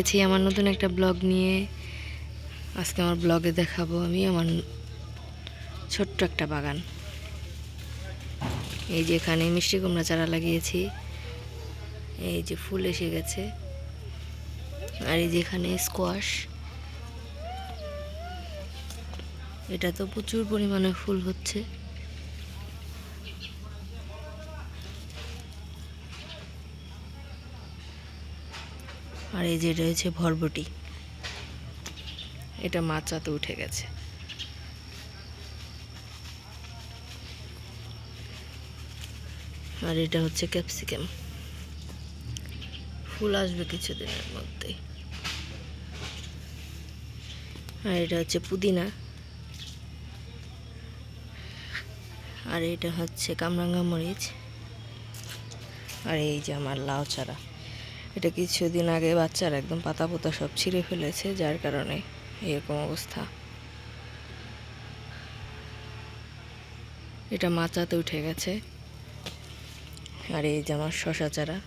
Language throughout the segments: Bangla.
গেছি আমার নতুন একটা ব্লগ নিয়ে। আজকে আমার ব্লগে দেখাবো আমি আমার ছোট্ট একটা বাগান। এই যে এখানে মিষ্টি কুমড়া চারা লাগিয়েছি। এই যে ফুল এসে গেছে। আর এই যে এখানে স্কোয়াশ এটা তো প্রচুর পরিমাণে ফুল হচ্ছে। আর এই যে রয়েছে ভরবটি। এটা মাচাতে উঠে গেছে। আর এটা হচ্ছে ক্যাপসিকাম। ফুল আসবে কিছুদিনের মধ্যেই। আর এটা হচ্ছে পুদিনা। আর এটা হচ্ছে কামরাঙ্গা মরিচ। আর এই যে আমার লাউ চারা। এটা কিছুদিন আগে বাচ্চারা একদম পাতা পোতা সব ছিঁড়ে ফেলেছে, যার কারণে এরকম অবস্থা। এটা মাচাতে উঠে গেছে। আর এই যে আমার শশা চারা।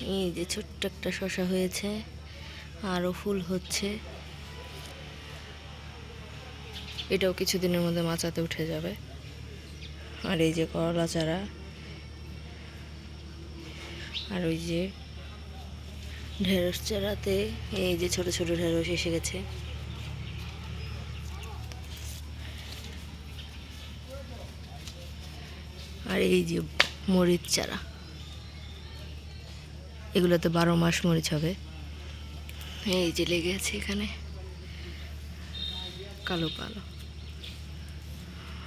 এই যে ছোট্ট একটা শশা হয়েছে আরও ফুল হচ্ছে। এটাও কিছুদিনের মধ্যে মাচাতে উঠে যাবে। আর এই যে করলা চারা। আর ওই যে ঢেঁড়স চারাতে, এই যে ছোট ছোট ঢেঁড়স এসে গেছে। আর এই যে মরিচ চারা। এগুলোতে বারো মাস মরিচ হবে। এই যে লেগে আছে এখানে। কালো কালো।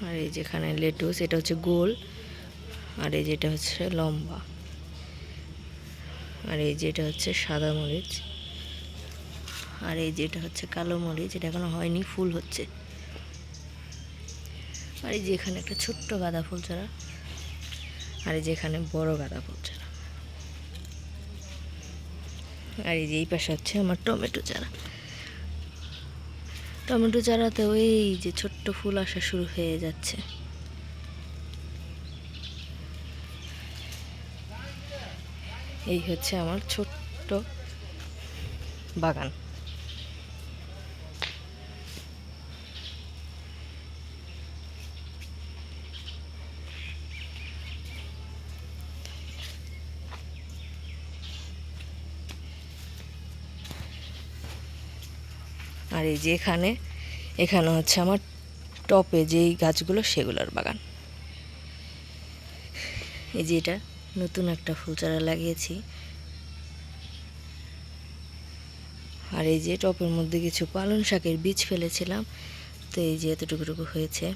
আর এই যেখানে লেটুস, এটা হচ্ছে গোল। আর এই যেটা হচ্ছে লম্বা। আর এই যেটা হচ্ছে সাদা মরিচ, আর এই যেটা হচ্ছে কালো মরিচ, এটা এখনও হয়নি, ফুল হচ্ছে। আর এই যে এখানে একটা ছোট্ট গাঁদা ফুল চারা, আর এই যে এখানে বড় গাঁদা ফুল চারা। আর এই যে এই পাশে হচ্ছে আমার টমেটো চারা। টমেটো চারাতেও এই যে ছোট্ট ফুল আসা শুরু হয়ে যাচ্ছে। এই হচ্ছে আমার ছোট্ট বাগান। আর এই যে এখানে এখানে হচ্ছে আমার টপে যেই গাছগুলো, সেগুলোর বাগান। এই যে এটা। নতুন একটা ফুল চারা লাগিয়েছি। আর এই যে টপের মধ্যে কিছু পালং শাকের বীজ ফেলেছিলাম, তো এই যে এতটুকুটুকু হয়েছে।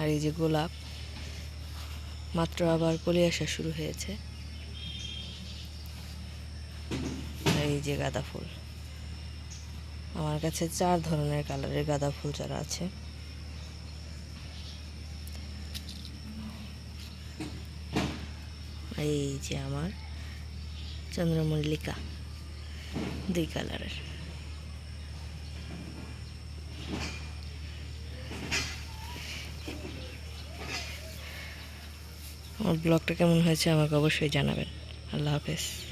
আর এই যে গোলাপ, মাত্র আবার কলি আসা শুরু হয়েছে। আর এই যে গাঁদা ফুল, আমার কাছে চার ধরনের কালারের গাঁদা ফুল চারা আছে। এই যে আমার চন্দ্রমল্লিকা, দুই কালারের। আমার ব্লগটা কেমন হয়েছে আমাকে অবশ্যই জানাবেন। আল্লাহ হাফেজ।